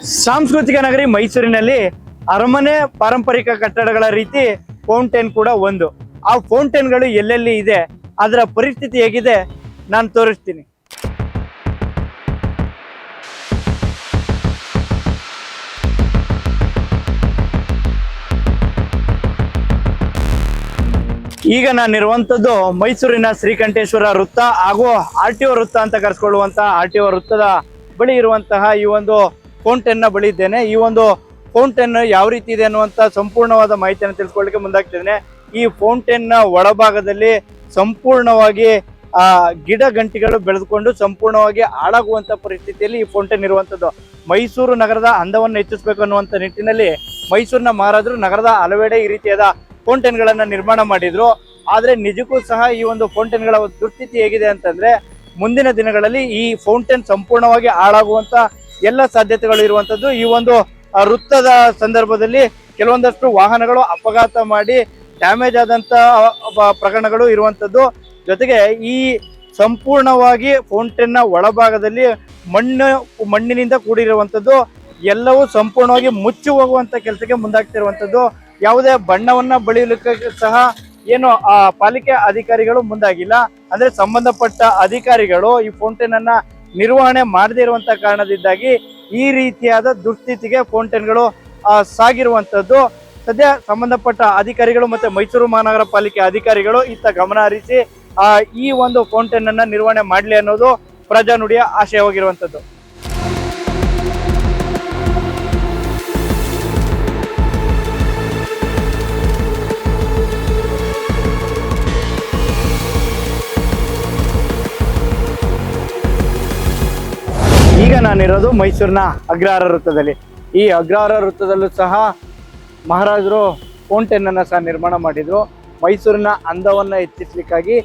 ಸಾಂಸ್ಕೃತಿಕ ನಗರಿ ಮೈಸೂರಿನಲ್ಲಿ ಅರಮನೆ ಪಾರಂಪರಿಕ ಕಟ್ಟಡಗಳ ರೀತಿ ಫೌಂಟೇನ್ ಕೂಡ ಒಂದು. ಆ ಫೌಂಟೇನ್ಗಳು ಎಲ್ಲೆಲ್ಲಿ ಇದೆ, ಅದರ ಪರಿಸ್ಥಿತಿ ಹೇಗಿದೆ, ನಾನು ತೋರಿಸ್ತೀನಿ. ಈಗ ನಾನಿರುವಂಥದ್ದು ಮೈಸೂರಿನ ಶ್ರೀಕಂಠೇಶ್ವರ ವೃತ್ತ ಹಾಗೂ ಆರ್ ಟಿ ಒ ವೃತ್ತ ಅಂತ ಕರೆಸ್ಕೊಳ್ಳುವಂತಹ ಆರ್ ಟಿ ಒ ವೃತ್ತದ ಬಳಿ ಇರುವಂತಹ ಈ ಒಂದು ಫೌಂಟೇನ್ನ ಬಳಿ ಇದ್ದೇನೆ ಈ ಒಂದು ಫೌಂಟೇನ್ ಯಾವ ರೀತಿ ಇದೆ ಅನ್ನುವಂತ ಸಂಪೂರ್ಣವಾದ ಮಾಹಿತಿಯನ್ನು ತಿಳ್ಕೊಳ್ಳಿಕ್ಕೆ ಮುಂದಾಗ್ತಿದ್ದೇನೆ. ಈ ಫೌಂಟೇನ್ನ ಒಳಭಾಗದಲ್ಲಿ ಸಂಪೂರ್ಣವಾಗಿ, ಆ, ಗಿಡ ಗಂಟಿಗಳು ಬೆಳೆದುಕೊಂಡು ಸಂಪೂರ್ಣವಾಗಿ ಹಾಳಾಗುವಂತ ಪರಿಸ್ಥಿತಿಯಲ್ಲಿ ಈ ಫೌಂಟೇನ್ ಇರುವಂತದ್ದು. ಮೈಸೂರು ನಗರದ ಅಂದವನ್ನು ಹೆಚ್ಚಿಸಬೇಕು ಅನ್ನುವಂತ ನಿಟ್ಟಿನಲ್ಲಿ ಮೈಸೂರಿನ ಮಹಾರಾಜರು ನಗರದ ಹಲವೆಡೆ ಈ ರೀತಿಯಾದ ಫೌಂಟೇನ್ಗಳನ್ನ ನಿರ್ಮಾಣ ಮಾಡಿದ್ರು. ಆದ್ರೆ ನಿಜಕ್ಕೂ ಸಹ ಈ ಒಂದು ಫೌಂಟೇನ್ಗಳ ದುಸ್ಥಿತಿ ಹೇಗಿದೆ ಅಂತಂದ್ರೆ ಮುಂದಿನ ದಿನಗಳಲ್ಲಿ ಈ ಫೌಂಟೇನ್ ಸಂಪೂರ್ಣವಾಗಿ ಹಾಳಾಗುವಂತ ಎಲ್ಲ ಸಾಧ್ಯತೆಗಳು ಇರುವಂತದ್ದು. ಈ ಒಂದು ವೃತ್ತದ ಸಂದರ್ಭದಲ್ಲಿ ಕೆಲವೊಂದಷ್ಟು ವಾಹನಗಳು ಅಪಘಾತ ಮಾಡಿ ಡ್ಯಾಮೇಜ್ ಆದಂತ ಪ್ರಕರಣಗಳು ಇರುವಂತದ್ದು. ಜೊತೆಗೆ ಈ ಸಂಪೂರ್ಣವಾಗಿ ಫೌಂಟೇನ್ನ ಒಳಭಾಗದಲ್ಲಿ ಮಣ್ಣು, ಮಣ್ಣಿನಿಂದ ಕೂಡಿರುವಂತದ್ದು. ಎಲ್ಲವೂ ಸಂಪೂರ್ಣವಾಗಿ ಮುಚ್ಚಿ ಹೋಗುವಂತ ಕೆಲಸಕ್ಕೆ ಮುಂದಾಗ್ತಿರುವಂತದ್ದು. ಯಾವುದೇ ಬಣ್ಣವನ್ನ ಬಳಿಯಲಿಕ್ಕೆ ಸಹ ಏನು, ಆ, ಪಾಲಿಕೆ ಅಧಿಕಾರಿಗಳು ಮುಂದಾಗಿಲ್ಲ. ಅಂದ್ರೆ ಸಂಬಂಧಪಟ್ಟ ಅಧಿಕಾರಿಗಳು ಈ ಫೌಂಟೇನ್ ಅನ್ನ ನಿರ್ವಹಣೆ ಮಾಡದೇ ಇರುವಂತ ಕಾರಣದಿಂದಾಗಿ ಈ ರೀತಿಯಾದ ದುಸ್ಥಿತಿಗೆ ಫೌಂಟೇನ್ಗಳು ಸಾಗಿರುವಂತದ್ದು. ಸದ್ಯ ಸಂಬಂಧಪಟ್ಟ ಅಧಿಕಾರಿಗಳು ಮತ್ತೆ ಮೈಸೂರು ಮಹಾನಗರ ಪಾಲಿಕೆ ಅಧಿಕಾರಿಗಳು ಇತ್ತ ಗಮನ ಹರಿಸಿ ಈ ಒಂದು ಫೌಂಟೇನ್ ಅನ್ನ ನಿರ್ವಹಣೆ ಮಾಡಲಿ ಅನ್ನೋದು ಪ್ರಜಾನುಡಿಯ ಆಶಯವಾಗಿರುವಂತದ್ದು. ಈಗ ನಾನಿರೋದು ಮೈಸೂರಿನ ಅಗ್ರಹಾರ ವೃತ್ತದಲ್ಲಿ. ಈ ಅಗ್ರಹಾರ ವೃತ್ತದಲ್ಲೂ ಸಹ ಮಹಾರಾಜರು ಫೌಂಟೇನನ್ನು ಸಹ ನಿರ್ಮಾಣ ಮಾಡಿದರು. ಮೈಸೂರಿನ ಅಂದವನ್ನು ಹೆಚ್ಚಿಸಲಿಕ್ಕಾಗಿ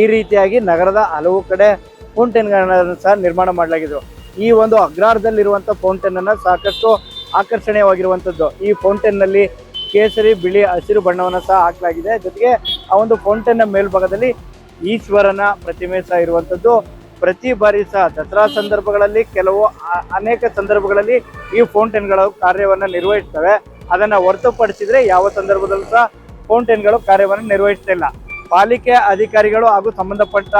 ಈ ರೀತಿಯಾಗಿ ನಗರದ ಹಲವು ಕಡೆ ಫೌಂಟೇನ್ಗಳನ್ನು ಸಹ ನಿರ್ಮಾಣ ಮಾಡಲಾಗಿದ್ರು ಈ ಒಂದು ಅಗ್ರಹಾರದಲ್ಲಿರುವಂಥ ಫೌಂಟೇನನ್ನು ಸಾಕಷ್ಟು ಆಕರ್ಷಣೀಯವಾಗಿರುವಂಥದ್ದು. ಈ ಫೌಂಟೇನ್ನಲ್ಲಿ ಕೇಸರಿ, ಬಿಳಿ, ಹಸಿರು ಬಣ್ಣವನ್ನು ಸಹ ಹಾಕಲಾಗಿದೆ. ಜೊತೆಗೆ ಆ ಒಂದು ಫೌಂಟೇನ್ ಮೇಲ್ಭಾಗದಲ್ಲಿ ಈಶ್ವರನ ಪ್ರತಿಮೆ ಸಹ ಇರುವಂಥದ್ದು. ಪ್ರತಿ ಬಾರಿ ಸಹ ದಸರಾ ಸಂದರ್ಭಗಳಲ್ಲಿ ಕೆಲವು ಅನೇಕ ಸಂದರ್ಭಗಳಲ್ಲಿ ಈ ಫೌಂಟೇನ್ಗಳು ಕಾರ್ಯವನ್ನು ನಿರ್ವಹಿಸ್ತವೆ. ಅದನ್ನು ಹೊರತುಪಡಿಸಿದ್ರೆ ಯಾವ ಸಂದರ್ಭದಲ್ಲೂ ಸಹ ಫೌಂಟೇನ್ಗಳು ಕಾರ್ಯವನ್ನು ನಿರ್ವಹಿಸ್ತಿಲ್ಲ ಪಾಲಿಕೆ ಅಧಿಕಾರಿಗಳು ಹಾಗೂ ಸಂಬಂಧಪಟ್ಟ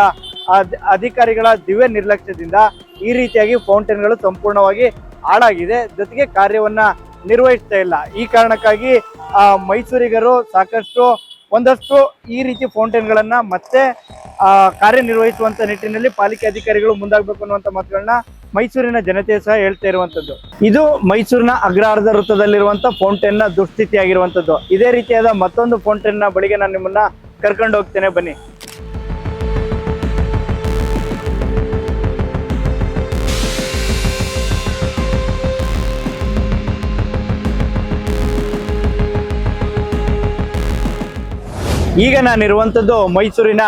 ಅಧಿಕಾರಿಗಳ ದಿವ್ಯ ನಿರ್ಲಕ್ಷ್ಯದಿಂದ ಈ ರೀತಿಯಾಗಿ ಫೌಂಟೇನ್ಗಳು ಸಂಪೂರ್ಣವಾಗಿ ಹಾಳಾಗಿದೆ. ಜೊತೆಗೆ ಕಾರ್ಯವನ್ನು ನಿರ್ವಹಿಸ್ತಾ ಇಲ್ಲ. ಈ ಕಾರಣಕ್ಕಾಗಿ ಮೈಸೂರಿಗರು ಸಾಕಷ್ಟು, ಒಂದಷ್ಟು ಈ ರೀತಿ ಫೌಂಟೇನ್ಗಳನ್ನು ಮತ್ತೆ ಕಾರ್ಯನಿರ್ವಹಿಸುವಂತ ನಿಟ್ಟಿನಲ್ಲಿ ಪಾಲಿಕೆ ಅಧಿಕಾರಿಗಳು ಮುಂದಾಗಬೇಕು ಅನ್ನುವಂತ ಮಾತುಗಳನ್ನ ಮೈಸೂರಿನ ಜನತೆ ಸಹ ಹೇಳ್ತಾ ಇರುವಂತದ್ದು. ಇದು ಮೈಸೂರಿನ ಅಗ್ರಾರ್ಧ ವೃತ್ತದಲ್ಲಿರುವಂತ ಫೌಂಟೇನ್ನ ದುಸ್ಥಿತಿ ಆಗಿರುವಂತದ್ದು ಇದೇ ರೀತಿಯಾದ ಮತ್ತೊಂದು ಫೌಂಟೇನ್ನ ಬಳಿಗೆ ನಾನು ನಿಮ್ಮನ್ನ ಕರ್ಕೊಂಡು ಹೋಗ್ತೇನೆ, ಬನ್ನಿ. ಈಗ ನಾನಿರುವಂಥದ್ದು ಮೈಸೂರಿನ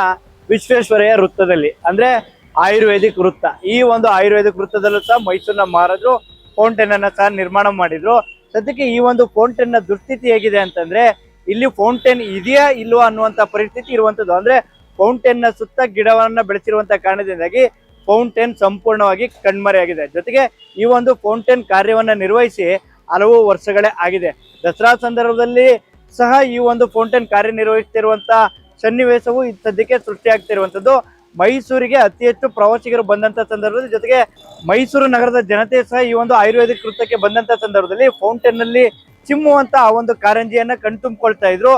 ವಿಶ್ವೇಶ್ವರಯ್ಯ ವೃತ್ತದಲ್ಲಿ. ಅಂದ್ರೆ ಆಯುರ್ವೇದಿಕ್ ವೃತ್ತ. ಈ ಒಂದು ಆಯುರ್ವೇದಿಕ್ ವೃತ್ತದಲ್ಲೂ ಸಹ ಮೈಸೂರಿನ ಮಹಾರಾಜರು ಫೌಂಟೇನ್ ಅನ್ನ ಸಹ ನಿರ್ಮಾಣ ಮಾಡಿದ್ರು. ಸದ್ಯಕ್ಕೆ ಈ ಒಂದು ಫೌಂಟೇನ್ನ ದುಸ್ಥಿತಿ ಹೇಗಿದೆ ಅಂತಂದ್ರೆ, ಇಲ್ಲಿ ಫೌಂಟೇನ್ ಇದೆಯಾ ಇಲ್ವಾ ಅನ್ನುವಂತ ಪರಿಸ್ಥಿತಿ ಇರುವಂತದ್ದು. ಅಂದ್ರೆ ಫೌಂಟೇನ್ನ ಸುತ್ತ ಗಿಡವನ್ನ ಬೆಳೆಸಿರುವಂತ ಕಾರಣದಿಂದಾಗಿ ಫೌಂಟೇನ್ ಸಂಪೂರ್ಣವಾಗಿ ಕಣ್ಮರೆಯಾಗಿದೆ ಜೊತೆಗೆ ಈ ಒಂದು ಫೌಂಟೇನ್ ಕಾರ್ಯವನ್ನ ನಿರ್ವಹಿಸಿ ಹಲವು ವರ್ಷಗಳೇ ಆಗಿದೆ. ದಸರಾ ಸಂದರ್ಭದಲ್ಲಿ ಸಹ ಈ ಒಂದು ಫೌಂಟೇನ್ ಕಾರ್ಯನಿರ್ವಹಿಸ್ತಿರುವಂತ ಸನ್ನಿವೇಶವು ಸದ್ಯಕ್ಕೆ ಸೃಷ್ಟಿಯಾಗ್ತಿರುವಂಥದ್ದು ಮೈಸೂರಿಗೆ ಅತಿ ಹೆಚ್ಚು ಪ್ರವಾಸಿಗರು ಬಂದಂತ ಸಂದರ್ಭದಲ್ಲಿ ಜೊತೆಗೆ ಮೈಸೂರು ನಗರದ ಜನತೆ ಸಹ ಈ ಒಂದು ಆಯುರ್ವೇದಿಕ್ ವೃತ್ತಕ್ಕೆ ಬಂದಂತ ಸಂದರ್ಭದಲ್ಲಿ ಫೌಂಟೇನ್ನಲ್ಲಿ ಚಿಮ್ಮುವಂತ ಆ ಒಂದು ಕಾರಂಜಿಯನ್ನ ಕಣ್ತುಂಬಿಕೊಳ್ತಾ ಇದ್ರು.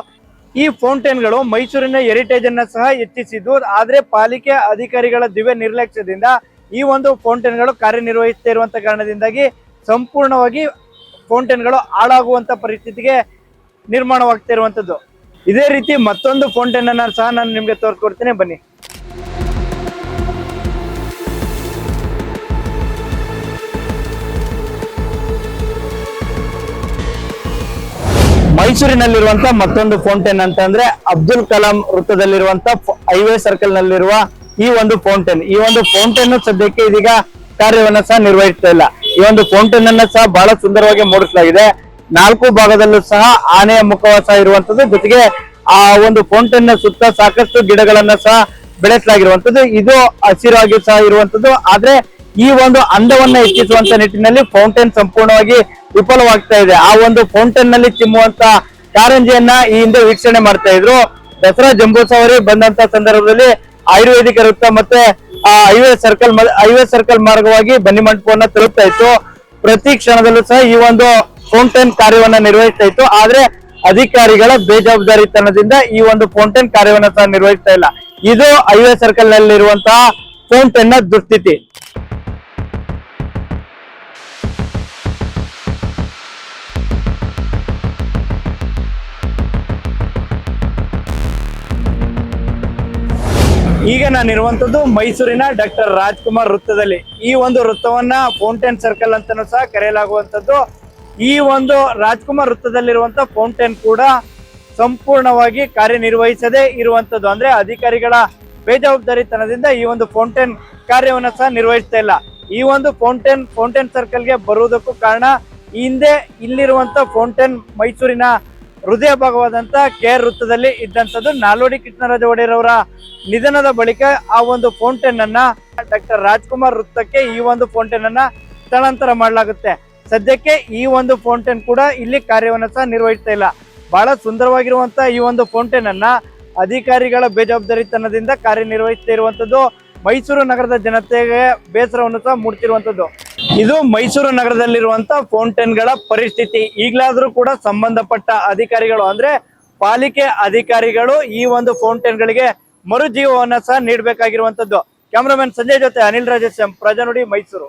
ಈ ಫೌಂಟೇನ್ಗಳು ಮೈಸೂರಿನ ಹೆರಿಟೇಜ್ ಅನ್ನ ಸಹ ಹೆಚ್ಚಿಸಿದ್ದು. ಆದ್ರೆ ಪಾಲಿಕೆ ಅಧಿಕಾರಿಗಳ ದಿವ್ಯ ನಿರ್ಲಕ್ಷ್ಯದಿಂದ ಈ ಒಂದು ಫೌಂಟೇನ್ಗಳು ಕಾರ್ಯನಿರ್ವಹಿಸ್ತಾ ಇರುವಂತ ಕಾರಣದಿಂದಾಗಿ ಸಂಪೂರ್ಣವಾಗಿ ಫೌಂಟೇನ್ಗಳು ಹಾಳಾಗುವಂತ ಪರಿಸ್ಥಿತಿಗೆ ನಿರ್ಮಾಣವಾಗ್ತಾ ಇರುವಂತದ್ದು ಇದೇ ರೀತಿ ಮತ್ತೊಂದು ಫೌಂಟೇನ್ ಅನ್ನ ಸಹ ನಾನು ನಿಮ್ಗೆ ತೋರಿಸ್ಕೊಡ್ತೀನಿ, ಬನ್ನಿ. ಮೈಸೂರಿನಲ್ಲಿರುವಂತ ಮತ್ತೊಂದು ಫೌಂಟೇನ್ ಅಂತ ಅಂದ್ರೆ ಅಬ್ದುಲ್ ಕಲಾಂ ವೃತ್ತದಲ್ಲಿರುವಂತ ಹೈವೇ ಸರ್ಕಲ್ ನಲ್ಲಿರುವ ಈ ಒಂದು ಫೌಂಟೇನ್ ಈ ಒಂದು ಫೌಂಟೇನ್ ಸದ್ಯಕ್ಕೆ ಇದೀಗ ಕಾರ್ಯವನ್ನ ಸಹ ನಿರ್ವಹಿಸ್ತಾ ಇಲ್ಲ. ಈ ಒಂದು ಫೌಂಟೇನ್ ಅನ್ನ ಸಹ ಬಹಳ ಸುಂದರವಾಗಿ ಮೂಡಿಸಲಾಗಿದೆ. ನಾಲ್ಕು ಭಾಗದಲ್ಲೂ ಸಹ ಆನೆಯ ಮುಖವಾಸ ಇರುವಂತದ್ದು. ಜೊತೆಗೆ ಆ ಒಂದು ಫೌಂಟೇನ್ ಸುತ್ತ ಸಾಕಷ್ಟು ಗಿಡಗಳನ್ನ ಸಹ ಬೆಳೆಸಲಾಗಿರುವಂತದ್ದು. ಇದು ಹಸಿರಾಗಿ ಸಹ ಇರುವಂತದ್ದು. ಆದ್ರೆ ಈ ಒಂದು ಅಂದವನ್ನ ಹೆಚ್ಚಿಸುವಂತ ನಿಟ್ಟಿನಲ್ಲಿ ಫೌಂಟೇನ್ ಸಂಪೂರ್ಣವಾಗಿ ವಿಫಲವಾಗ್ತಾ ಇದೆ. ಆ ಒಂದು ಫೌಂಟೇನ್ನಲ್ಲಿ ಚಿಮ್ಮುವಂತ ಕಾರಂಜಿಯನ್ನ ಈ ಹಿಂದೆ ವೀಕ್ಷಣೆ ಮಾಡ್ತಾ ಇದ್ರು. ದಸರಾ ಜಂಬೂಸವಾರಿ ಬಂದಂತ ಸಂದರ್ಭದಲ್ಲಿ ಆಯುರ್ವೇದಿಕ ವೃತ್ತ ಮತ್ತೆ ಹೈವೇ ಸರ್ಕಲ್ ಹೈವೇ ಸರ್ಕಲ್ ಮಾರ್ಗವಾಗಿ ಬನ್ನಿ ಮಂಟಪವನ್ನ ತಲುಪ್ತಾ ಇತ್ತು. ಪ್ರತಿ ಕ್ಷಣದಲ್ಲೂ ಸಹ ಈ ಒಂದು ಫೌಂಟೇನ್ ಕಾರ್ಯವನ್ನ ನಿರ್ವಹಿಸ್ತಾ ಇತ್ತು. ಆದ್ರೆ ಅಧಿಕಾರಿಗಳ ಬೇಜವಾಬ್ದಾರಿತನದಿಂದ ಈ ಒಂದು ಫೌಂಟೇನ್ ಕಾರ್ಯವನ್ನ ಸಹ ನಿರ್ವಹಿಸ್ತಾ ಇಲ್ಲ. ಇದು ಹೈವೇ ಸರ್ಕಲ್ ನಲ್ಲಿರುವಂತಹ ಫೌಂಟೇನ್ನ ದುಸ್ಥಿತಿ. ಈಗ ನಾನಿರುವಂತದ್ದು ಮೈಸೂರಿನ ಡಾಕ್ಟರ್ ರಾಜ್ಕುಮಾರ್ ವೃತ್ತದಲ್ಲಿ. ಈ ಒಂದು ವೃತ್ತವನ್ನ ಫೌಂಟೇನ್ ಸರ್ಕಲ್ ಅಂತಾನೂ ಸಹ ಕರೆಯಲಾಗುವಂತದ್ದು. ಈ ಒಂದು ರಾಜ್ಕುಮಾರ್ ವೃತ್ತದಲ್ಲಿರುವಂತಹ ಫೌಂಟೇನ್ ಕೂಡ ಸಂಪೂರ್ಣವಾಗಿ ಕಾರ್ಯನಿರ್ವಹಿಸದೆ ಇರುವಂತದ್ದು. ಅಂದ್ರೆ ಅಧಿಕಾರಿಗಳ ಬೇಜವಾಬ್ದಾರಿತನದಿಂದ ಈ ಒಂದು ಫೌಂಟೇನ್ ಕಾರ್ಯವನ್ನು ಸಹ ನಿರ್ವಹಿಸ್ತಾ ಇಲ್ಲ. ಈ ಒಂದು ಫೌಂಟೇನ್ ಫೌಂಟೇನ್ ಸರ್ಕಲ್ಗೆ ಬರುವುದಕ್ಕೂ ಕಾರಣ ಹಿಂದೆ ಇಲ್ಲಿರುವಂತ ಫೌಂಟೇನ್ ಮೈಸೂರಿನ ಹೃದಯ ಭಾಗವಾದಂತ ಕೆ ಆರ್ ವೃತ್ತದಲ್ಲಿ ಇದ್ದಂಥದ್ದು ನಾಲ್ವಡಿ ಕೃಷ್ಣರಾಜ ಒಡೆಯರ್ ಅವರ ನಿಧನದ ಬಳಿಕ ಆ ಒಂದು ಫೌಂಟೇನ್ ಅನ್ನ ಡಾಕ್ಟರ್ ರಾಜ್ಕುಮಾರ್ ವೃತ್ತಕ್ಕೆ ಈ ಒಂದು ಫೌಂಟೇನ್ ಅನ್ನ ಸ್ಥಳಾಂತರ ಮಾಡಲಾಗುತ್ತೆ. ಸದ್ಯಕ್ಕೆ ಈ ಒಂದು ಫೌಂಟೇನ್ ಕೂಡ ಇಲ್ಲಿ ಕಾರ್ಯವನ್ನು ಸಹ ನಿರ್ವಹಿಸ್ತಾ ಇಲ್ಲ. ಬಹಳ ಸುಂದರವಾಗಿರುವಂತಹ ಈ ಒಂದು ಫೌಂಟೇನ್ ಅನ್ನ ಅಧಿಕಾರಿಗಳ ಬೇಜವಾಬ್ದಾರಿತನದಿಂದ ಕಾರ್ಯನಿರ್ವಹಿಸ್ತಾ ಇರುವಂತದ್ದು ಮೈಸೂರು ನಗರದ ಜನತೆಗೆ ಬೇಸರವನ್ನು ಸಹ ಮೂಡ್ತಿರುವಂತದ್ದು. ಇದು ಮೈಸೂರು ನಗರದಲ್ಲಿರುವಂತ ಫೌಂಟೇನ್ಗಳ ಪರಿಸ್ಥಿತಿ. ಈಗಲಾದ್ರೂ ಕೂಡ ಸಂಬಂಧಪಟ್ಟ ಅಧಿಕಾರಿಗಳು ಅಂದ್ರೆ ಪಾಲಿಕೆ ಅಧಿಕಾರಿಗಳು ಈ ಒಂದು ಫೌಂಟೇನ್ ಗಳಿಗೆ ಮರುಜೀವವನ್ನ ಸಹ ನೀಡಬೇಕಾಗಿರುವಂತದ್ದು. ಕ್ಯಾಮ್ರಾಮನ್ ಸಂಜಯ್ ಜೊತೆ ಅನಿಲ್ ರಾಜೇಶ್ ಪ್ರಜಾನುಡಿ ಮೈಸೂರು.